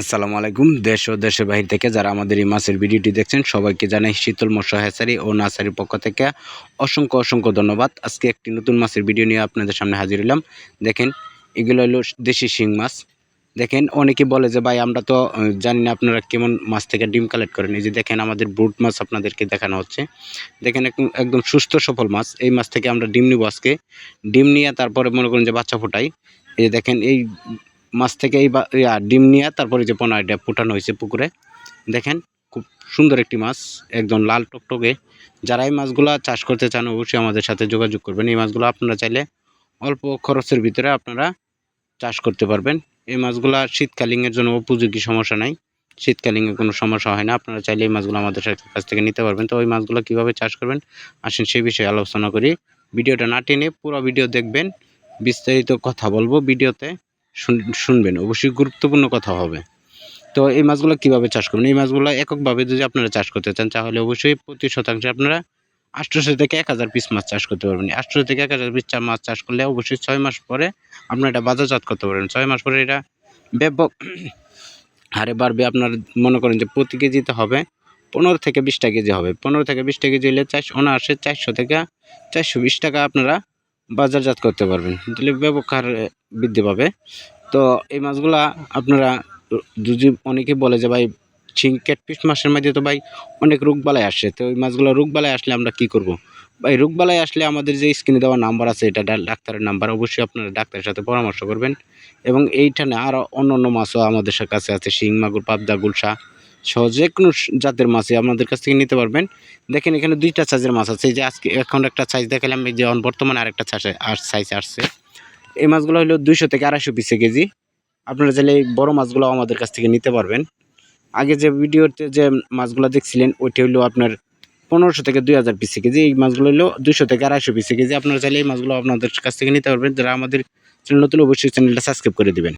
আসসালামু আলাইকুম। দেশ ও দেশের বাহির থেকে যারা আমাদের এই মাছের ভিডিওটি দেখছেন, সবাইকে জানাই শীতল মৎস্য হ্যাচারি ও নার্সারির পক্ষ থেকে অসংখ্য অসংখ্য ধন্যবাদ। আজকে একটি নতুন মাছের ভিডিও নিয়ে আপনাদের সামনে হাজির হলাম। দেখেন, এগুলো হলো দেশি শিং মাছ। দেখেন, অনেকে বলে যে, ভাই, আমরা তো জানি না আপনারা কেমন মাছ থেকে ডিম কালেক্ট করেন। এই যে দেখেন, আমাদের ব্রুট মাছ আপনাদেরকে দেখানো হচ্ছে। দেখেন, একদম একদম সুস্থ সফল মাছ। এই মাছ থেকে আমরা ডিম নিব আজকে। ডিম নিয়ে তারপরে মনে করেন যে বাচ্চা ফোটাই। এই যে দেখেন, এই মাছ থেকে এই বা- ডিম নিয়ে তারপরে যে পোনাটা ফুটানো হয়েছে পুকুরে। দেখেন, খুব সুন্দর একটি মাছ, একদম লাল টকটকে। যারা এই মাছগুলো চাষ করতে চান, অবশ্যই আমাদের সাথে যোগাযোগ করবেন। এই মাছগুলো আপনারা চাইলে অল্প খরচের ভিতরে আপনারা চাষ করতে পারবেন। এই মাছগুলো শীতকালীনের জন্য উপযোগী, সমস্যা নাই। শীতকালীনে কোনো সমস্যা হয় না। আপনারা চাইলে এই মাছগুলো আমাদের কাছ থেকে নিতে পারবেন। তো ওই মাছগুলো কীভাবে চাষ করবেন, আসেন সেই বিষয়ে আলোচনা করি। ভিডিওটা না টেনে পুরো ভিডিও দেখবেন। বিস্তারিত কথা বলব ভিডিওতে। শুনবেন, অবশ্যই গুরুত্বপূর্ণ কথা হবে। তো এই মাছগুলো কীভাবে চাষ করবেন? এই মাছগুলো এককভাবে যদি আপনারা চাষ করতে চান, তাহলে অবশ্যই প্রতি শতাংশে আপনারা আটশোশো থেকে এক হাজার পিস মাছ চাষ করতে পারবেন। আটশোশো থেকে এক হাজার পিস মাছ চাষ করলে অবশ্যই ছয় মাস পরে আপনারা এটা বাজারজাত করতে পারবেন। ছয় মাস পরে এটা ব্যাপক হারে বাড়বে। আপনার মনে করেন যে প্রতি কেজিতে হবে পনেরো থেকে বিশটা কেজি হবে। পনেরো থেকে বিশটা কেজি হলে চারশো অনায়াসে চারশো থেকে চারশো বিশ টাকা আপনারা বাজারজাত করতে পারবেন। তাহলে ব্যাপক হারে বৃদ্ধি পাবে। তো এই মাছগুলা আপনারা, যদি অনেকে বলে যে, ভাই ছিং ক্যাটফিশ মাছের মধ্যে তো ভাই অনেক রোগবালাই আসে, তো ওই মাছগুলো রোগবালাই আসলে আমরা কি করব? ভাই, রোগবালাই আসলে আমাদের যে স্ক্রিনে দেওয়া নাম্বার আছে, এটা ডাক্তারের নাম্বার, অবশ্যই আপনারা ডাক্তারের সাথে পরামর্শ করবেন। এবং এইখানে আরও অন্য অন্য মাছও আমাদের কাছে আছে, শিং, মাগুর, পাবদা, গুলশা। সহ যে কোনো জাতের মাছই আমাদের কাছ থেকে নিতে পারবেন। দেখেন এখানে দুইটা সাইজের মাছ আছে, এই যে আজকে এখন একটা সাইজ দেখালাম যে বর্তমানে আরেকটা সাইজ আসছে। এই মাছগুলো হলো দুইশো থেকে আড়াইশো পিসে কেজি। আপনারা চাইলে এই বড়ো মাছগুলো আমাদের কাছ থেকে নিতে পারবেন। আগে যে ভিডিওতে যে মাছগুলো দেখছিলেন, ওইটা হলো আপনার পনেরোশো থেকে দুই হাজার পিসে কেজি। এই মাছগুলো হলো দুশো থেকে আড়াইশো পিসে কেজি। আপনারা চাইলে এই মাছগুলো আপনাদের কাছ থেকে নিতে পারবেন। যারা আমাদের চ্যানেল নতুন, অবশ্যই চ্যানেলটা সাবস্ক্রাইব করে দিবেন।